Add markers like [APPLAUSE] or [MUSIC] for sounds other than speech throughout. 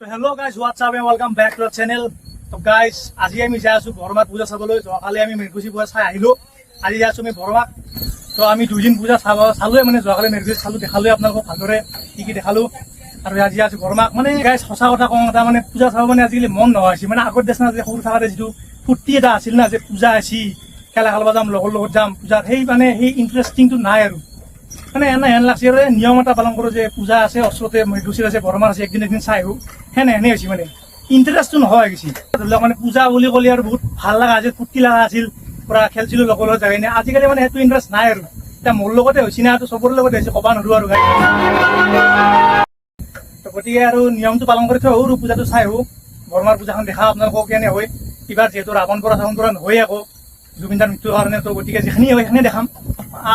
তো hello' guys what's up welcome back to channel তো guys আজি আমি যাই আছো বৰমাত পূজা চাবলৈ। যোৱাকালি আমি মেৰগুচি পূজা চাই আহিলো। আজি যাই আছো আমি বৰমাক। তো আমি দুদিন পূজা চাব চালোৱে মানে যোৱাকালি মেৰগুচি চালো, দেখালোৱে আপোনালোকক ভালদৰে কি কি দেখাল। আৰু আজি আছো বৰমাক। মানে গাইজ সঁচা কথা কওঁ, এটা মানে পূজা চাব মানে আজিকালি মন নোহোৱা হৈছে। মানে আগত দেখিনা যে সৰু থাকোঁতে যিটো ফূৰ্তি এটা আছিল না, যে পূজা আছি খেলা খেলব যাম, লগৰ লগত যাম পূজাত সেই মানে সেই ইণ্টাৰেষ্টিংটো নাই আৰু। মানে এনে হেন লাগছে এই নিয়ম এটা পালন কৰোঁ যে পূজা আছে ওচৰতে মৃদুচিৰ আছে, বৰমাৰ আছে, একদিন একদিন চাই আহোঁ। সেনে এনে হৈছে মানে। ইণ্টাৰেষ্টটো নোহোৱা হৈ গৈছে ধৰি লওক মানে পূজা বুলি ক'লে আৰু বহুত ভালো লগা আছিল, ফূৰ্তি লগা আছিল, পূৰা খেলছিলোঁ লগৰ লগত যাই আজিকালি মানে সেইটো ইণ্টাৰেষ্ট নাই আৰু। এতিয়া মোৰ লগতে হৈছে না চবৰে লগতে হৈছে, ক'ব নোৱাৰোঁ আৰু গতিকে আৰু নিয়মটো পালন কৰি থৈ আহোঁ পূজাটো চাই আহোঁ। বৰমাৰ পূজাখন দেখা আপোনালোকক কেনে হয়, এইবাৰ যিহেতু ৰাৱণ পৰা চাৱন পৰা নহয়েই আকৌ। জুবিনদাৰ মৃত্যুৰ কাৰণে তো গতিকে যিখিনি হয়, সেইখিনি দেখাম।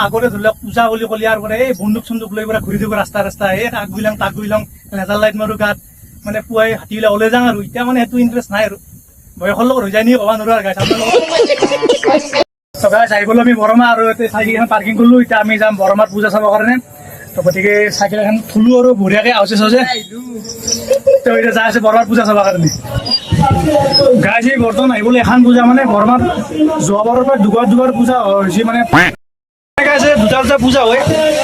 আগতে ধৰি লওক পূজা বুলি ক'লে আৰু এই বন্দুক চন্দুক লৈ পৰা ঘূৰি থাকিব ৰাস্তা ৰাস্তা এই তাক গুইলাং তাক গুইলাং লেজাৰ লাইট মাৰো গাত মানে পুৱাই হাতীবিলাক ওলাই যাওঁ আৰু। এতিয়া মানে সেইটো ইণ্টাৰেষ্ট নাই আৰু। বয়সৰ লগত হৈ যায় নেকি ক'ব নোৱাৰো আৰু গাইছ গাইছ আহি গ'লো আমি বৰমা আৰু চাইকেল এখন পাৰ্কিং কৰিলোঁ এতিয়া আমি যাম বৰমাৰ পূজা চাবৰ কাৰণে। তো গতিকে চাইকেল এখন থলো আৰু বঢ়িয়াকৈ আউচে চাউচে তো এতিয়া যাই আছে বৰমাৰ পূজা চাবৰ কাৰণে। গাইছে বৰ্তমান আহিবলৈ এখন পূজা মানে বৰমাত যোৱাবাৰৰ পৰা দুবাৰ দুবাৰ পূজা হৈছে মানে। দুটা পূজা হয়।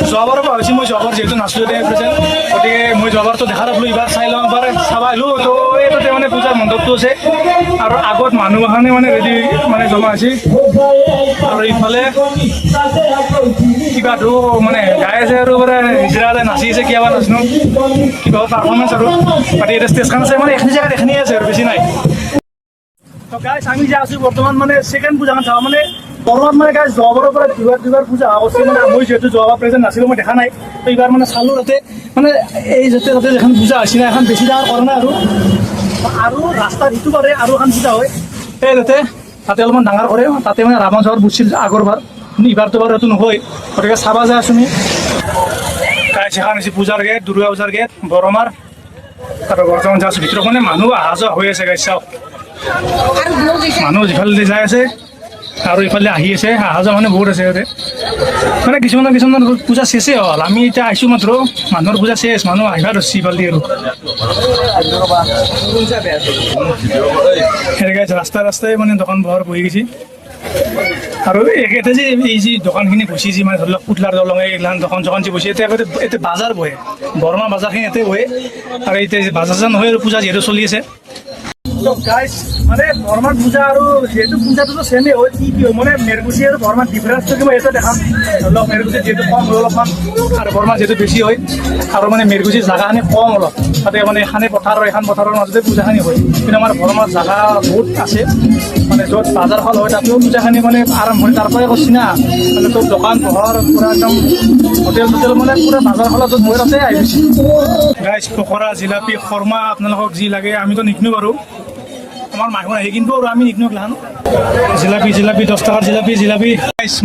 যোৱাবাৰৰ পৰা হৈছে মই যোৱাবাৰ যিহেতু নাছিলোঁ এতিয়া প্ৰেজেণ্ট গতিকে মই যোৱাবাৰতো দেখা নাছিলোঁ এইবাৰ চাই লওঁ, এবাৰ চাব আহিলোঁ। তো এইটোতে মানে পূজাৰ মণ্ডপটো আছে আৰু আগত মানুহ এখনে মানে ৰেডি মানে জমা আছে আৰু ইফালে কিবাটো মানে গাই আছে আৰু মানে হিজৰাতে নাচি আছে কিবা নাচনো? কিবা পাৰফৰ্মেঞ্চ আৰু। বাকী এতিয়া ষ্টেজখন আছে মানে এইখিনি জেগাত এইখিনিয়ে আছে আৰু, বেছি নাই। তো গাইছ আমি যে আছো বৰ্তমান মানে ছেকেণ্ড পূজাখন চাওঁ মানে বৰ্তমান মানে গাইছ যোৱাবাৰৰ পৰা দুবাৰ দুবাৰ পূজা মানে মই যিহেতু যোৱাবাৰ প্ৰেজেণ্ট নাছিলোঁ, মই দেখা নাই। তো এইবাৰ মানে চালোঁ তাতে মানে এই যাতে তাতে এখন পূজা হৈছে না, এখন বেছি ডাঙৰ কৰা নাই আৰু। আৰু ৰাস্তাৰ সিটো পাৰে, আৰু এখন পূজা হয়। এই তাতে তাতে অলপমান ডাঙৰ কৰে, তাতে মানে ৰাৱণ চাৱৰ বুজিছিল আগৰবাৰ। এইবাৰতো বাৰু এইটো নহয় গতিকে চাব আছো আমি গাইছ এখন পূজাৰ গেট দুৰ্গা পূজাৰ গেট বৰমাৰ। আৰু বৰ্তমান যাই ভিতৰত মানে মানুহ অহা যোৱা হৈ আছে গাইছ চাওক। মানুহ যিফালে যাই আছে, আৰু ইফালে আহি আছে অহা যোৱা মানে বহুত আছে ইয়াতে। মানে কিছুমানৰ কিছুমান পূজা চেচেই হ'ল। আমি এতিয়া আহিছোঁ মাত্ৰ, মানুহৰ পূজা চেচ মানুহ আহিবা ধৰিছে ইফালে আৰু। সেনেকৈ ৰাস্তা ৰাস্তাই মানে দোকান বহাৰ বহি গৈছে। আৰু একেতে যে এই যি দোকানখিনি বহি যি মানে ধৰি লওক পুতলাৰ দলং এইগিলান দোকান চোকান যে বহি এতিয়া আগতে এতিয়া বাজাৰ বহে। বৰমা বাজাৰখিনি ইয়াতে বহে। আৰু এতিয়া বাজাৰ চাজাৰ নহয় আৰু পূজা যিহেতু চলি আছে। গাইছ মানে বৰ্মাৰ পূজা আৰু যিহেতু পূজাটোতো ছেমেই হয়, কি কি হয়? মানে মেৰগুচি আৰু বৰ্মাৰ ডিফাৰেঞ্চটো কিবা এইটো দেখাম। ধৰি লওক মেৰগুচিত যিহেতু কম হয় অলপমান, আৰু বৰ্মা যিহেতু বেছি হয়, আৰু মানে মেৰগুচিৰ জাগাখিনি কম অলপ। তাতে মানে এখানে পথাৰ আৰু এখন পথাৰৰ মাজতে পূজাখিনি হয়। কিন্তু আমাৰ বৰ্মাৰ জাগা বহুত আছে। মানে য'ত বাজাৰখন হয়, তাতেও পূজাখিনি মানে আৰম্ভণি তাৰ পৰাই কৰিছে না মানে চব দোকান, পোহৰ, পূৰা একদম হোটেল চোটেল মানে পূৰা বাজাৰখনত য'ত মই তাতে আহিছে গাইছ পকৰা, জিলাপি, খৰ্মা, আপোনালোকক যি লাগে, আমিতো নিকিনো বাৰু। আমাৰ মানুহ আহি কিন্তু আৰু আমি নিকিনো গিলান জিলাপি জিলাপি, দহ টকাৰ জিলাপি জিলাপি।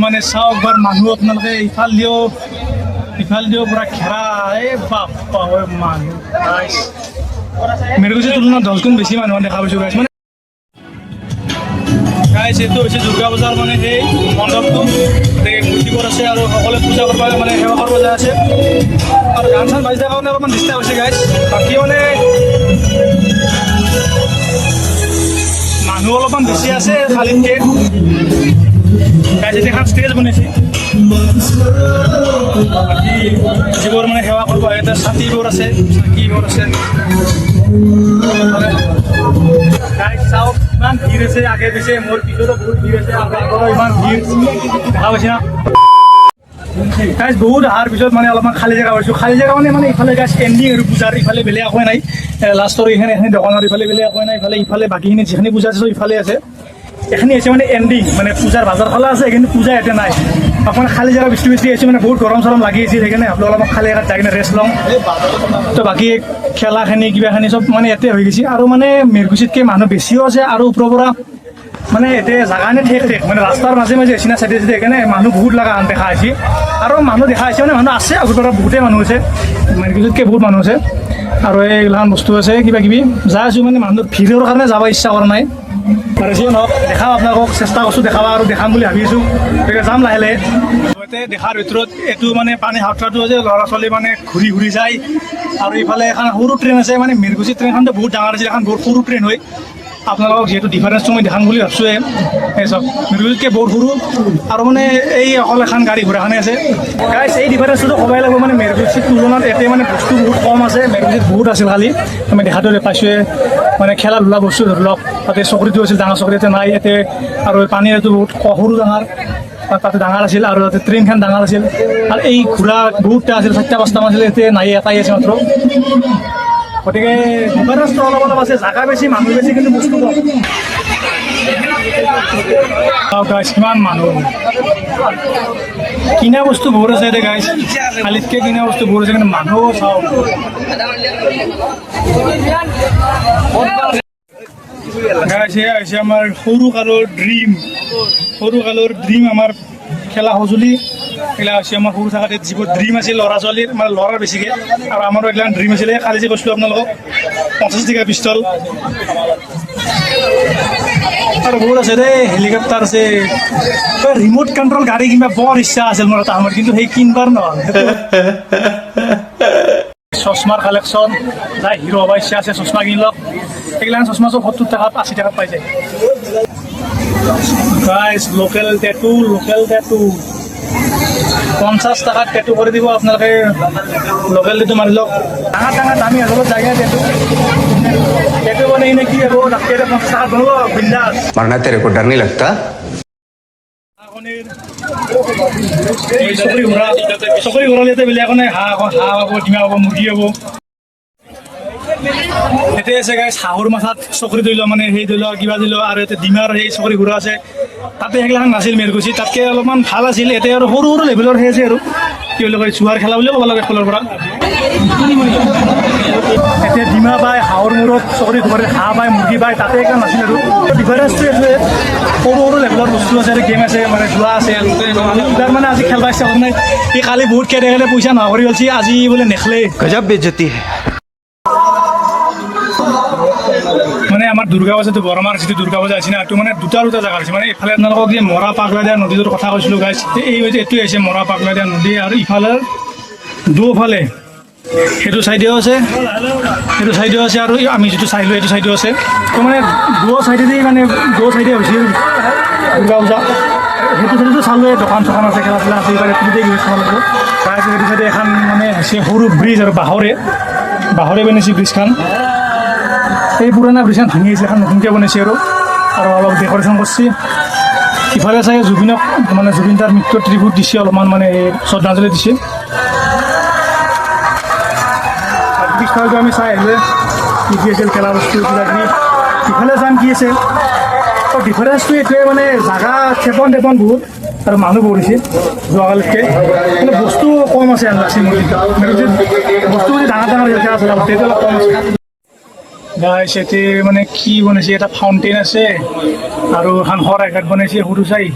মানে চাওক বাৰ মানুহ আপোনালোকে ইফাল দিও ইফাল দিও পূৰা ঘেৰা এই বাপ মানুহ। গাইছ মেৰুগুচিৰ তুলনাত দহ গুণ বেছি মানুহ দেখা পাইছোঁ গাইছ মানে গাইছ এইটো হৈছে দুৰ্গা পূজাৰ মানে সেই মণ্ডপটো। গতিকে মূৰ্তিবোৰ আছে আৰু সকলোৱে পূজা কৰিব মানে সেৱা কৰিব যায় আছে। আৰু গান চান বাজি থকাৰ কাৰণে অলপমান ডিষ্টাৰ্ব হৈছে গাইছ বাকী মানে মানুহ বেশি আছে খালীতকে গাইছে এখন ষ্টেজ বনাইছে বাকী যিবোৰ মানে সেৱা কৰিব তাত ছাতিবোৰ আছে চাকিবোৰ আছে। চাওক, ইমান ভিৰ আছে আগে পিছে মোৰ পিছতো বহুত ভিৰ আছে ইমান ভিৰ। দেখা পাইছে না? গাইজ বহুত অহাৰ পিছত মানে অলপমান খালী জেগা পাইছোঁ। খালী জেগা মানে মানে ইফালে গাইজ এণ্ডিং আৰু পূজাৰ ইফালে বেলেগ একোৱে নাই। লাষ্টৰ এইখিনি এইখিনি দোকানৰ ইফালে বেলেগ একোৱে নাই। ইফালে ইফালে বাকীখিনি যিখিনি পূজা আছে ইফালে আছে। এইখিনি হৈছে মানে এণ্ডিং মানে পূজাৰ বাজাৰ খোলা আছে কিন্তু পূজা ইয়াতে নাই। অকণমান খালী জেগা বেছি বেছি আছে মানে বহুত গৰম চৰম লাগি আছিল সেইকাৰণে ভাবিলোঁ অলপমান খালী জেগাত যাই কিনে ৰেষ্ট লওঁ। তো বাকী খেলাখিনি, কিবাখিনি চব মানে ইয়াতে হৈ গৈছে। আৰু মানে মেৰগুচিতকৈ মানুহ বেছিও আছে, আৰু ওপৰৰ পৰা মানে এতিয়া জাগা নে ঠেক ঠেক। মানে ৰাস্তাৰ মাজে মাজে চিনা চাইডে চাইডে সেইকাৰণে মানুহ বহুত লগা দেখা হৈছে আৰু মানুহ দেখা হৈছে মানে মানুহ আছে আগৰ পৰা বহুতেই মানুহ আছে। মানে বহুত মানুহ আছে। আৰু এইগিলাখান বস্তু আছে কিবা কিবি যাই আছোঁ মানে মানুহৰ ভিৰৰ কাৰণে যাব ইচ্ছা কৰা নাই। আৰু নহওক, দেখাওঁ আপোনালোকক, চেষ্টা কৰিছোঁ দেখাব আৰু দেখাম বুলি ভাবি আছোঁ। গতিকে যাম লাহে লাহে। লগতে দেখাৰ ভিতৰত এইটো মানে পানী সাঁতোৰাটো যে ল'ৰা ছোৱালী মানে ঘূৰি ঘূৰি যায়। আৰু ইফালে এখন সৰু ট্ৰেইন আছে মানে মিৰগুচি ট্ৰেইনখনটো বহুত ডাঙৰ আছিল, এখন বহুত সৰু ট্ৰেইন হয়। আপোনালোকক যিহেতু ডিফাৰেঞ্চটো মই দেখাম বুলি ভাবছোঁৱে এই চব মিৰগুচিতকৈ বহুত সৰু। আৰু মানে এই অকল এখন গাড়ী ঘোঁৰাখনে আছে। গাইছ এই ডিফাৰেঞ্চটো ক'বই লাগিব মানে মেৰগুচিত তুলনাত ইয়াতে মানে বস্তু বহুত কম আছে মেৰগুচিত বহুত আছিল খালি। আমি দেখাটো পাইছোঁৱে মানে খেলা ধূলা বস্তু ধৰি লওক, তাতে চকৰিটো আছিল, ডাঙৰ চকৰি ইয়াতে নাই, ইয়াতে আৰু পানীটো বহুত সৰু ডাঙৰ, তাতে ডাঙৰ আছিল আৰু তাতে ট্ৰেইনখন ডাঙৰ আছিল। আৰু এই ঘোঁৰা বহুতটা আছিল, চাৰিটা পাঁচটামান আছিল এতিয়া নাই, এটাই আছে মাত্ৰ। গতিকে ডিফাৰেঞ্চটো অলপ অলপ আছে জাগা বেছি মানুহ বেছি কিন্তু বস্তু কম। guys, কিমান মানুহ। কিনা বস্তু বহুত আছে এতিয়া গাইছ কালিতকৈ কিনা বস্তু বহুত আছে কিন্তু মানুহ চাওক। গাইছ এয়া হৈছে আমাৰ সৰু কালৰ ড্ৰিম সৰু কালৰ ড্ৰিম আমাৰ খেলা সঁজুলি। এইগিলা হৈছে আমাৰ সৰু থাকোঁতে যিবোৰ ড্ৰিম আছিল ল'ৰা ছোৱালীৰ মানে ল'ৰাৰ বেছিকৈ। আৰু আমাৰো এইগিলা ড্ৰিম আছিলে কালি যে কৈছিলোঁ আপোনালোকক পঞ্চাছ টকা পিষ্টল। আৰু বহুত আছে দেই, হেলিকপ্টাৰ আছে। ৰিম'ট কণ্ট্ৰল গাড়ী কিনিব বৰ ইচ্ছা আছিল মোৰ এটা সময়ত, কিন্তু সেই কিনবাৰ নহ'ল। চশমাৰ কালেকশ্যন যাই হিৰ' হ'ব ইচ্ছা আছে, চশমা কিনি লওক। সেইগিলান চশমা চব সত্তৰ টকাত আশী টকাত পাই যায়। গাইজ লোকেল টেটু লোকেল টেটু পঞ্চাছ টকাত পেটু কৰি দিব আপোনালোকে লোকেলটো মাৰি লওক। ডাঙৰ ডাঙৰ দামী আচলত জাগে পেটু। পেটু মানে এনে কি হ'ব? পঞ্চাছ টকাত বনাব বিন্দাস মাৰনা তেৰে কো ডাৰ নি লাগতা চকৰি ঘূৰা চকৰি ঘূৰালে এতিয়া বেলেগ একো নাই। হাঁহ হাঁহ হ'ব ডিমা হ'ব মুৰ্গী হ'ব। এতে আছে গাই চাহৰ মাথাত চকৰি ধৰি লওঁ মানে সেই ধৰি লওঁ কিবা ধৰি লওঁ আৰু ইয়াতে ডিমাৰ সেই চকৰি ঘূৰা আছে। তাতে সেইগিলাখান নাছিল মেৰকুচি তাতকৈ অলপমান ভালো আছিল, এতিয়া আৰু সৰু সৰু লেভেলৰ সেই আছে আৰু। কি বুলি কয় জুৱাৰ খেলা বুলিও ক'ব লাগে খেলৰ পৰা। এতিয়া ডিমা পায় হাঁহৰ মূৰত চকৰি ঘূৰে, হাঁহ পায় মুৰ্গী পায় তাতে একদম নাছিল আৰু। ডিফাৰেঞ্চটো এইটোৱে সৰু সৰু লেভেলৰ বস্তু আছে আৰু গেম আছে মানে জোৱা আছে আমি মানে। কিবাৰ মানে। আজি খেল ইচ্ছা কৰা নাই। এই কালি বহুত খেলে খেলে পইচা নহৰি গ'লছি আজি বোলে নেখেলে গজব বেজতি। আমাৰ দুৰ্গা পূজাটো বৰমাৰ যিটো দুৰ্গা পূজা আছে না, এইটো মানে দুটা দুটা জেগা আছে মানে ইফালে আপোনালোকক যে মৰা পাগলা দিয়া নদীটোৰ কথা কৈছিলোঁ গাইছ এই এইটোৱে হৈছে মৰা পাগলা দিয়া নদী আৰু ইফালে দুফালে সেইটো চাইডেও আছে, সেইটো চাইডেও আছে আৰু আমি যিটো চাইলোঁ সেইটো চাইডেও আছে। তো মানে দুও চাইডেদি মানে দুও চাইডে হৈছিল দুৰ্গা পূজা সেইটো চাইডেতো চালোৱে দোকান চোকান আছে, খেলা চেলা আছে, এইবাৰ এইটোতে গৈছে চাব তাৰপিছত সেইটো চাইডে এখন মানে হৈছে সৰু ব্ৰিজ আৰু বাঁহৰে বাঁহৰে বনাইছে ব্ৰিজখন। এই পুৰণা ব্ৰিজখন ভাঙি আছে এখন নতুনকৈ বনাইছে আৰু। আৰু অলপ ডেক'ৰেশ্যন কৰিছে। ইফালে চাগে জুবিনক মানে জুবিন তাৰ মৃত্যুৰ ত্ৰিভুট দিছে, অলপমান মানে শ্ৰদ্ধাঞ্জলি দিছে। পিছফালেতো আমি চাই আহিলে কি কি আছিল, খেলা বস্তু কিবা ইফালে চাম কি আছে? তো ডিফাৰেঞ্চটো এইটোৱে মানে জাগা থেপন থেপন বহুত, আৰু মানুহ বহুত হৈছে যোৱাকালিতকৈ। কিন্তু বস্তু কম আছে আৰু লাগছে বস্তু মানে ডাঙৰ ডাঙৰ খেলা আছে সেইটো অলপ কম আছে। গাইছ ইয়াতে মানে কি বনাইছে এটা ফাউণ্টেইন আছে, আৰু এখন শৰাই ঘাট বনাইছে সৰু চাই।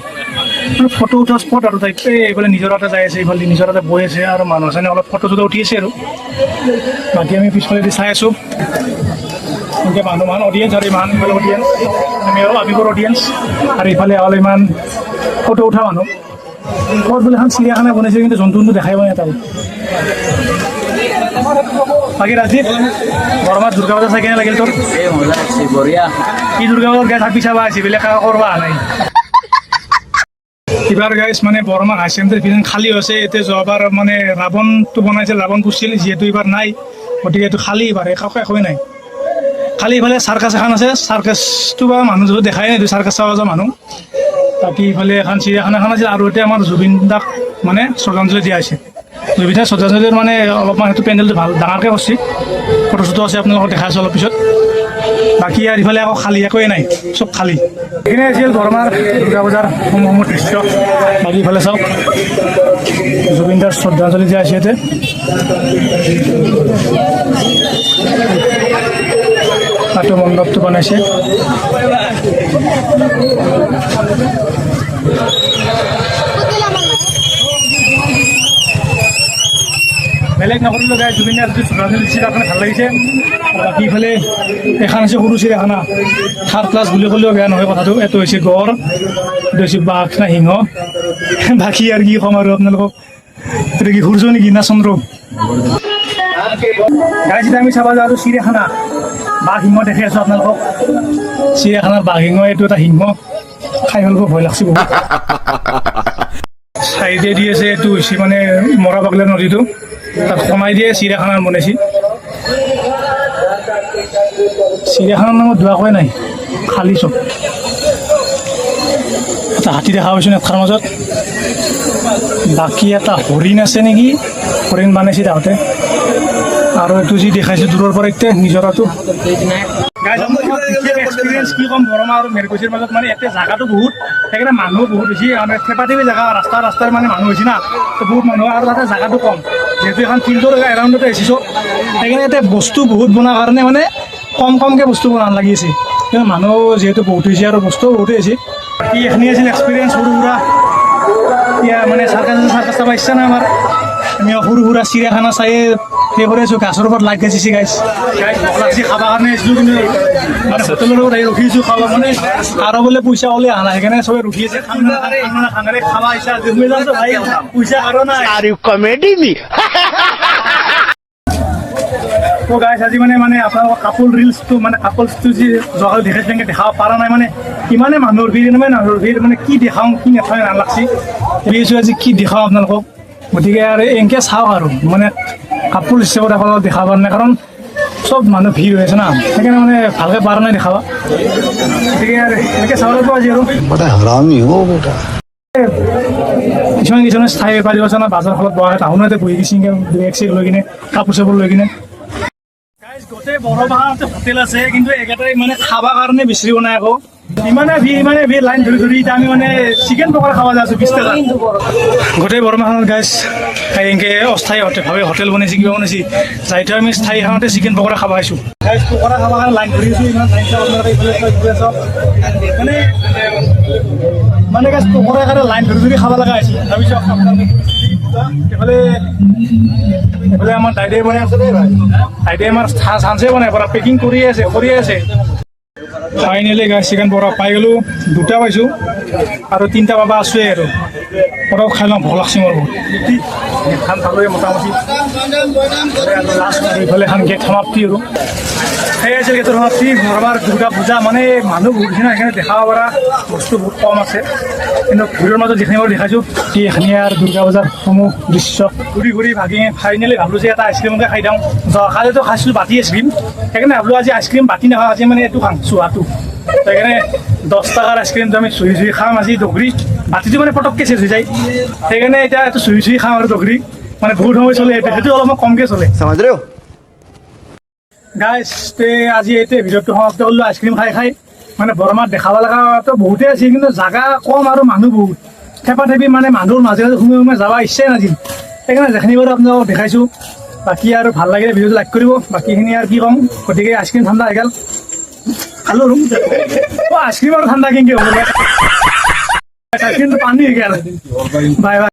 মানে ফটো উঠা স্পট আৰু তাই এই এইফালে নিজৰ এটা যাই আছে, এইফালে নিজৰ এটা বৈ আছে, আৰু মানুহ চানে অলপ ফটো চটো উঠি আছে আৰু। বাকী আমি পিছফালেদি চাই আছোঁ। এনেকৈ মানুহ মান অডিয়েঞ্চ আৰু ইমান ইফালে অডিয়েঞ্চ আমি আৰু আমিবোৰ অডিয়েঞ্চ আৰু ইফালে হ'ল ইমান ফটো উঠা মানুহ। ক'ত বোলে এখন চিৰিয়াখানা বনাইছে কিন্তু জন্তু দেখাই পোৱা নাই তাই বাকী ৰাজীৱ বৰমাত দুৰ্গা পূজা চাই কেনে লাগিল বঢ়িয়া। কি দুৰ্গা পূজাৰ গাই থাকি চাবা আহিছে বেলেগ কৰবা নাই। এইবাৰ গাইছ মানে হাই ছেকেণ্ডেৰী ভিজন খালী হৈছে এতিয়া যোৱাবাৰ মানে ৰাৱণটো বনাইছিল ৰাৱণ পুছিল যিহেতু এইবাৰ নাই গতিকে এইটো খালী এইবাৰ একো একোৱেই নাই। খালী ইফালে চাৰ্কাছ এখন আছে চাৰ্কাছটো বা মানুহ য'ত দেখাই নাই চাৰ্কাছ চাব যোৱা মানুহ। বাকী ইফালে এখন চিৰিয়াখানা এখন আছিল আৰু এতিয়া আমাৰ জুবিন দাক মানে শ্ৰদ্ধাঞ্জলি দিয়া হৈছে। দাক শ্ৰদ্ধাঞ্জলিৰ মানে অলপমান সেইটো পেণ্ডেলটো ভালো, ডাঙৰকৈ কৰিছে। ফটো চটো আছে আপোনালোকক দেখাই আছোঁ অলপ পিছত। বাকী ইয়াৰ ইফালে আকৌ খালী, একোৱেই নাই, চব খালী। এইখিনি আছিল বৰমাৰ দুৰ্গা পূজাৰ সমূহসমূহ দৃশ্য। বাকী ইফালে চাওক জুবিন দাৰ শ্ৰদ্ধাঞ্জলি দিয়া আছে ইয়াতে। নাট্য মণ্ডপটো বনাইছে। বেলেগ নকৰিলোঁ গাই জুবিন দাৰ চোলা আপোনাৰ ভালো লাগিছে। বাকী ইফালে এখন আছে সৰু চিৰিয়াখানা। থাৰ্ড ক্লাছ বুলি ক'লেও বেয়া নহয় কথাটো এইটো হৈছে গড় এইটো হৈছে বাঘ না সিংহ। [LAUGHS] বাকী আৰু কি ক'ম আৰু আপোনালোকক? এইটো কি সূৰ্য নেকি না চন্দ্ৰ? গাই যেতিয়া আমি চাব যাওঁ আৰু চিৰিয়াখানা। বাঘ সিংহ দেখি আছোঁ আপোনালোকক। চিৰিয়াখানাৰ বাঘ সিংহ এইটো এটা সিংহ। খাই পেলাব ভয় লাগছে বহুত। [LAUGHS] চাইডে দি আছে এইটো হৈছে মানে মৰা বাগলা নদীটো। তাত সোমাই দিয়ে চিৰিয়াখানাৰ বনাইছে চিৰিয়াখানাৰ নামত ধোৱাকৈ নাই খালি চব এটা হাতী দেখা পাইছোঁ নেটখাৰ মাজত? বাকী এটা হৰিণ আছে নেকি? হৰিণ বানাইছে তাহঁতে। আৰু এইটো যি দেখাইছে দূৰৰ পৰা এতিয়া নিজৰাটো। এক্সপিৰিয়েঞ্চ কি ক'ম, বৰমা আৰু মেৰকুচিৰ মাজত মানে ইয়াতে জাগাটো বহুত, সেইকাৰণে মানুহ বহুত বেছি মানে থেপা থেপি জেগা, ৰাস্তা, ৰাস্তাৰ মানে মানুহ হৈছে না, তো বহুত মানুহ আৰু তাতে জাগাটো কম। যিহেতু এখন ফিল্ডৰ এৰাউণ্ডতে আহিছোঁ, সেইকাৰণে ইয়াতে বস্তু বহুত বনোৱাৰ কাৰণে মানে কম কমকৈ বস্তু বনাব লাগি আছে। কিন্তু মানুহ যিহেতু বহুত হৈছে আৰু বস্তু বহুত হৈছে বাকী এইখিনি আছিল এক্সপিৰিয়েঞ্চ সৰু সুৰা। এতিয়া মানে চাৰ্কাছ চাৰ্কাছ চাব ইচ্ছা নাই আমাৰ। আমি সৰু সুৰা চিৰিয়াখানা চাই সেই কৰি আছোঁ গাছৰ ওপৰত লাইট গাইছে গাইছ। লাগছি খাবৰ কাৰণে আহিছিলোঁ কিন্তু মানে হোটেলৰ লগত আহি ৰখিছোঁ খাব মানে আৰু বোলে পইচা ওলাই অহা নাই সেইকাৰণে চবে ৰখি আছে। ইচ্ছা আছে ভাই পইচা আৰু নাই। Are you comedy তো গাইছ আজি মানে মানে আপোনালোকৰ কাপোৰ ৰিলচটো মানে কাপোৰটো যি যোৱাকালি তেনেকৈ দেখাব পৰা নাই মানে ইমানে মানুহৰ ভিৰ ইমানে মানুহৰ ভিৰ মানে কি দেখাওঁ কি নেথাওঁ নালাগছি। ভাবিছোঁ আজি কি দেখাওঁ আপোনালোকক। গতিকে আৰু এনেকৈ চাওক আৰু মানে কাপোৰ হিচাপে দেখা দেখাব নাই কাৰণ চব মানুহ ভিৰ হৈ আছে না। সেইকাৰণে মানে ভালকৈ পাৰা নাই দেখাবা গতিকে এনেকৈ চাব লাগিব আজি আৰু। কিছুমান কিছুমানে স্থায়ী বেপাৰী আছে না বাজাৰ ফলত বহা টাউনতে বহি গৈছে দুই এক চেক লৈ কিনে কাপোৰ চাপোৰ লৈ কিনে। গোটেই বৰবাহাৰতে হোটেল আছে কিন্তু একেটাই মানে খাবৰ কাৰণে বিচাৰিব নাই আকৌ। ইমানে ভিৰ ইমানে ভিৰ লাইন ধৰি ধৰি এতিয়া আমি মানে চিকেন পকৰা খাব যাই আছো, বিশ টকা। গোটেই বড় মাহত গাইছ এনেকৈ অস্থায়ী হোটেল, ভাবে হোটেল বনাইছে, কিবা বনাইছে যাইতো আমি স্থায়ী খাওঁতে চিকেন পকৰা খাব আহিছোঁ। গাইছ পকৰা খাবৰ কাৰণে লাইন ধৰি আছোঁ, ইমান। মানে মানে গাছ পকৰা কাৰণে লাইন ধৰি ধৰি খাব লগা হৈছে। আপোনালোকে এইফালে এইফালে আমাৰ দাইদে বনাই আছে দেই ভাই। দাইদে আমাৰ চান্সে বনাই, পৰা পেকিং কৰি আছে কৰি আছে। ফাইনেলি গাই চিকেন পকৰা পাই গ'লোঁ দুটা পাইছোঁ আৰু তিনিটা পাবা আছোৱেই আৰু। পটক খাই লওঁ ভোক লাগছে বহুত। খান খালোৱে মোটামুটি। লাষ্ট এইফালে এখন গেট সমাপ্তি আৰু। সেই আছিল গেটৰ সমাপ্তি। আমাৰ দুৰ্গা পূজা মানে মানুহ বহুত দিন সেইকাৰণে দেখাব পৰা বস্তু বহুত কম আছে। কিন্তু ভিৰৰ মাজত যিখিনি মই দেখাইছোঁ সেই এইখিনি আৰু দুৰ্গা পূজাৰ সমূহ দৃশ্য। ঘূৰি ঘূৰি ভাগি ফাইনেলি ভাবিলোঁ যে এটা আইচক্ৰীমকে খাই দিওঁ। যোৱাকালিতো খাইছিলোঁ বাতি আইচক্ৰীম সেইকাৰণে ভাবিলোঁ আজি আইচক্ৰীম বাতি নাখাওঁ আজি মানে এইটো খাম চুহাটো সেইকাৰণে দহ টকাৰ আইচক্ৰীমটো আমি চুহি চুহি খাম আজি দগৰি ভাতিটো মানে পটককে চেচ হৈ যায়। সেইকাৰণে এতিয়া এইটো চুই চুই খাওঁ আৰু দগৰি মানে বহুত সময় চলে এইটো সেইটো অলপমান কমকে চলে। গাইছ তে আজি এতিয়া ভিডিঅ'টো সমাপ্ত কৰিলোঁ আইচক্ৰীম খাই খাই। মানে বৰমাত দেখাব লগাটো বহুতেই আছে কিন্তু জাগা কম আৰু মানুহ বহুত। থেপা থেপি মানে মানুহৰ মাজে মাজে সোমাই সোমাই যাব ইচ্ছাই নাছিল। সেইকাৰণে যেখিনি বাৰু আপোনালোকক দেখাইছোঁ বাকী আৰু ভালো লাগিলে ভিডিঅ'টো লাইক কৰিব। বাকীখিনি আৰু কি ক'ম গতিকে আইচক্ৰীম ঠাণ্ডা হৈ গ'ল। খালো আইচক্ৰীম আৰু ঠাণ্ডা কেনেকৈ হ'ব? আইচক্ৰীমটো পানী হৈ গ'ল বাই বাই